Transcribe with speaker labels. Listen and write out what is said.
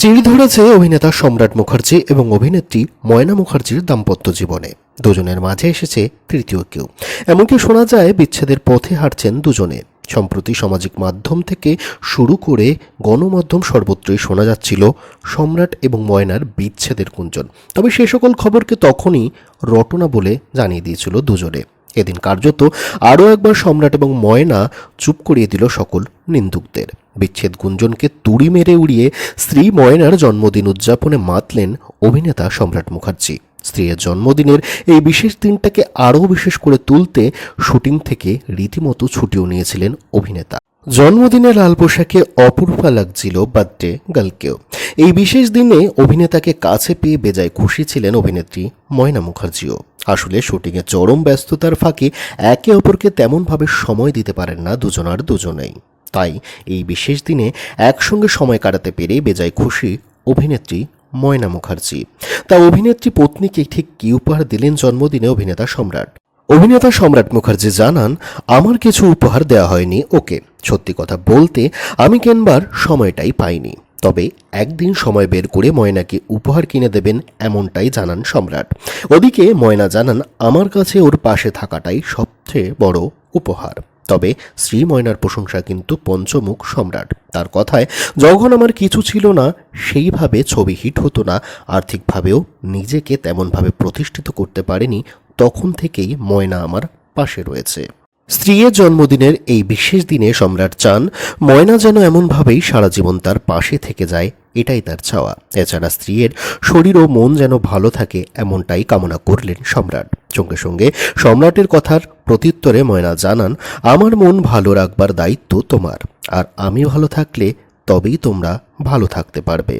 Speaker 1: চিড় ধরেছে অভিনেতা সম্রাট মুখার্জি এবং অভিনেত্রী ময়না মুখার্জির দাম্পত্য জীবনে। দুজনের মাঝে এসেছে তৃতীয় কেউ। এমনকি শোনা যায় বিচ্ছেদের পথে হাঁটছেন দুজনে। সম্প্রতি সামাজিক মাধ্যম থেকে শুরু করে গণমাধ্যম সর্বত্রই শোনা যাচ্ছিল সম্রাট এবং ময়নার বিচ্ছেদের গুঞ্জন। তবে সে সকল খবরকে তখনই রটনা বলে জানিয়ে দিয়েছিল দুজনে। এদিন কার্যত আরও একবার সম্রাট এবং ময়না চুপ করিয়ে দিল সকল নিন্দুকদের। বিচ্ছেদ গুঞ্জনকে তুড়ি মেরে উড়িয়ে স্ত্রী ময়নার জন্মদিন উদযাপনে মাতলেন অভিনেতা সম্রাট মুখার্জি। স্ত্রীর জন্মদিনের এই বিশেষ দিনটাকে আরও বিশেষ করে তুলতে শুটিং থেকে রীতিমতো ছুটিও নিয়েছিলেন অভিনেতা। জন্মদিনে লাল পোশাকে অপূর্বা লাগছিল বার্থডে গার্লকেও। এই বিশেষ দিনে অভিনেতাকে কাছে পেয়ে বেজায় খুশি ছিলেন অভিনেত্রী ময়না মুখার্জিও। আসলে শুটিংয়ে চরম ব্যস্ততার ফাঁকে একে অপরকে তেমনভাবে সময় দিতে পারেন না দুজনার দুজনেই। তাই এই বিশেষ দিনে একসঙ্গে সময় কাটাতে পেরে বেজায় খুশি অভিনেত্রী ময়না মুখার্জি। তা অভিনেত্রী পত্নীকে ঠিক কী উপহার দিলেন জন্মদিনে অভিনেতা সম্রাট? অভিনেতা সম্রাট মুখার্জি জানান, আমার কিছু উপহার দেওয়া হয়নি, ওকে। সত্যি কথা বলতে আমি কেনবার সময়টাই পাইনি। তবে একদিন সময় বের করে ময়নাকে উপহার কিনে দেবেন এমনটাই জানান সম্রাট। ওদিকে ময়না জানান, আমার কাছে ওর পাশে থাকাটাই সবচেয়ে বড় উপহার। তবে শ্রী ময়নার প্রশংসা কিন্তু পঞ্চমুখ সম্রাট। তার কথায়, যখন আমার কিছু ছিল না, সেইভাবে ছবি হিট হতো না। আর্থিকভাবেও নিজেকে তেমনভাবে প্রতিষ্ঠিত করতে পারেনি। তখন থেকেই ময়না আমার পাশে রয়েছে। স্ত্রীর জন্মদিনের এই বিশেষ দিনে সম্রাট চান, ময়না যেন এমনভাবেই সারা জীবন তার পাশে থেকে যায়, এটাই তার চাওয়া। এছাড়া স্ত্রীর শরীর ও মন যেন ভালো থাকে, এমনটাই কামনা করলেন সম্রাট। সঙ্গে সঙ্গে সম্রাটের কথার প্রত্যুত্তরে ময়না জানান, আমার মন ভালো রাখবার দায়িত্ব তোমার, আর আমি ভালো থাকলে তবেই তোমরা ভালো থাকতে পারবে।